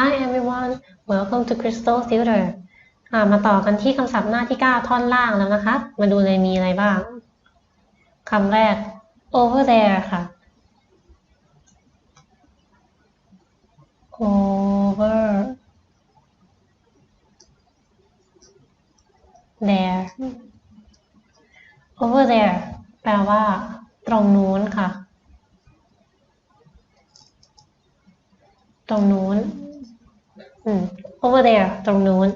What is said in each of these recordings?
Hi everyone welcome to Crystal Theater มาต่อกันที่คำศัพท์หน้าที่ 9 ท่อนล่างแล้วนะคะ มาดูเลยมีอะไรบ้างคำแรก over there ค่ะ over there over there แปลว่า ตรงนู้นค่ะ ตรงนู้น over there ตรงนู้น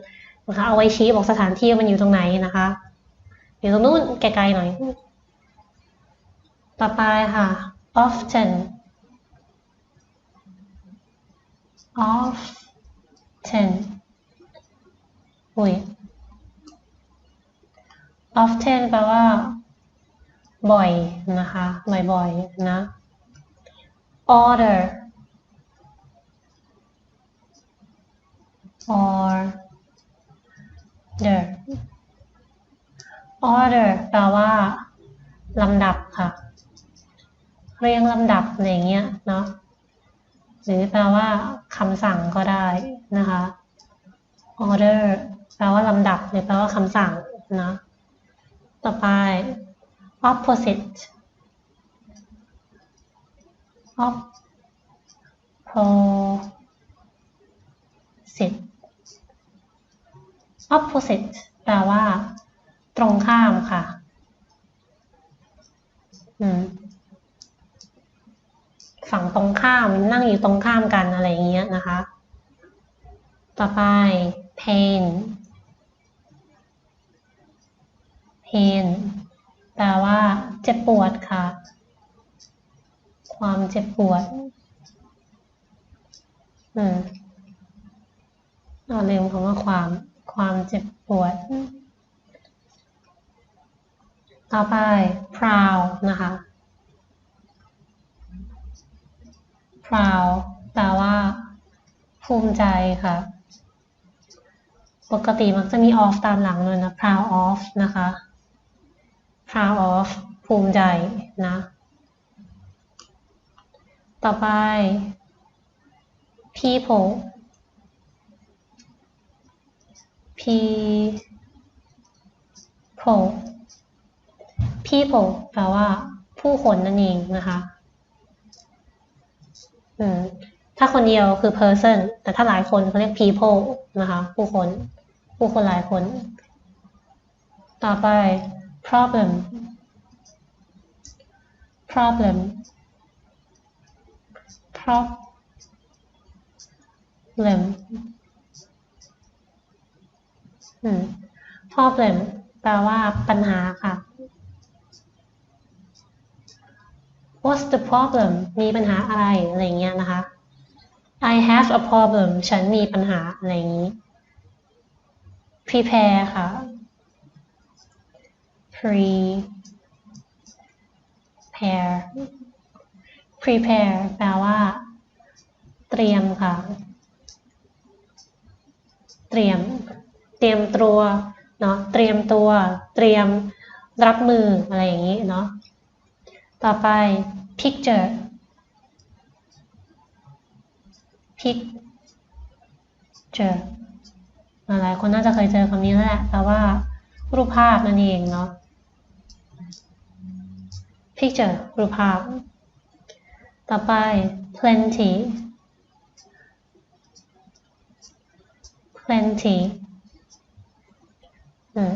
นะคะเอาไว้ชี้บอกสถานที่ว่ามันอยู่ตรงไหนนะคะอยู่ตรงนู้นไกลๆหน่อย ต่อไปค่ะ often often อุ้ย often แปลว่า บ่อยนะคะ บ่อยๆนะ order order order แปลว่าลำดับค่ะ เรียงลำดับอะไรเงี้ยเนาะหรือแปลว่าคำสั่งก็ได้นะคะ order แปลว่าลำดับหรือแปลว่าคำสั่งนะต่อไป opposite opposite opposite แปลว่า ตรงข้ามค่ะฝั่งตรงข้ามนั่งอยู่ตรงข้ามกันอะไรอย่างเงี้ยนะคะ ต่อไป pain pain แปลว่า เจ็บปวดค่ะ ความเจ็บปวด อืมเราลืมคำว่าความ ความเจ็บปวด ต่อไป proud นะคะ proud แปลว่า ภูมิใจค่ะ ปกติมักจะมี off ตามหลังเลยนะ proud of นะคะ proud of ภูมิใจนะ ต่อไป people people people แปลว่า ผู้คนนั่นเองนะคะอืมถ้าคนเดียวคือ person แต่ถ้าหลายคนเขาเรียก people นะคะ ผู้คน ผู้คนหลายคน ต่อไป problem problem problem problem แปลว่าปัญหาค่ะ What's the problem มีปัญหาอะไร อะไรเงี้ยนะคะ I have a problem ฉันมีปัญหาอะไรอย่างนี้ prepare ค่ะ prepare prepare แปลว่า เตรียมค่ะ เตรียม เตรียมตัวเนาะเตรียมตัว เตรียมรับมืออะไรอย่างนี้เนาะต่อไป picture picture หลายคนน่าจะเคยเจอคำนี้แล้วแหละแปลว่า รูปภาพนั่นเองเนาะ picture รูปภาพ ต่อไป plenty plenty อืม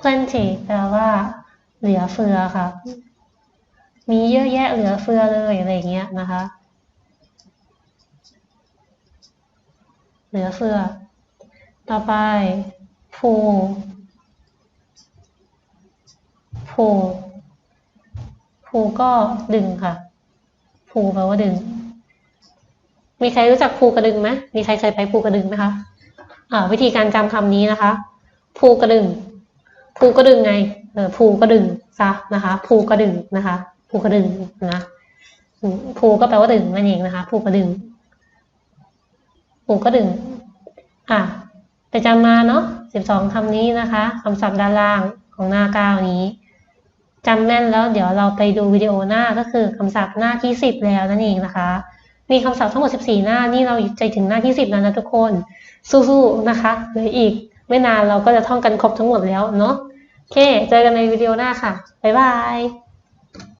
plenty แปลว่า เหลือเฟือค่ะ มีเยอะแยะเหลือเฟือเลยอะไรเงี้ยนะคะ เหลือเฟือ ต่อไป pool pool pool ก็ดึงค่ะ pool แปลว่าดึง มีใครรู้จักภูกระดึงไหมมีใครเคยไปภูกระดึงไหมคะอ่าวิธีการจำคำนี้นะคะ ภูกระดึงภูกระดึงไงเออภูกระดึงซะนะคะ ภูกระดึงนะคะภูกระดึงนะภูก็แปลว่าดึงนั่นเองนะคะภูกระดึงภูกระดึงอะไปจำมาเนาะสิบสองคำนี้นะคะคำศัพท์ด้านล่างของหน้าเก้านี้จำแม่นแล้วเดี๋ยวเราไปดูวิดีโอหน้าก็คือคำศัพท์หน้าที่สิบแล้วนั่นเองนะคะ มีคำศัพท์ทั้งหมด14หน้านี่เราใจถึงหน้าที่10แล้วนะทุกคนสู้ๆนะคะเหลืออีก ไม่นานเราก็จะท่องกันครบทั้งหมดแล้วเนาะโอเค เจอกันในวิดีโอหน้าค่ะ บ๊ายบาย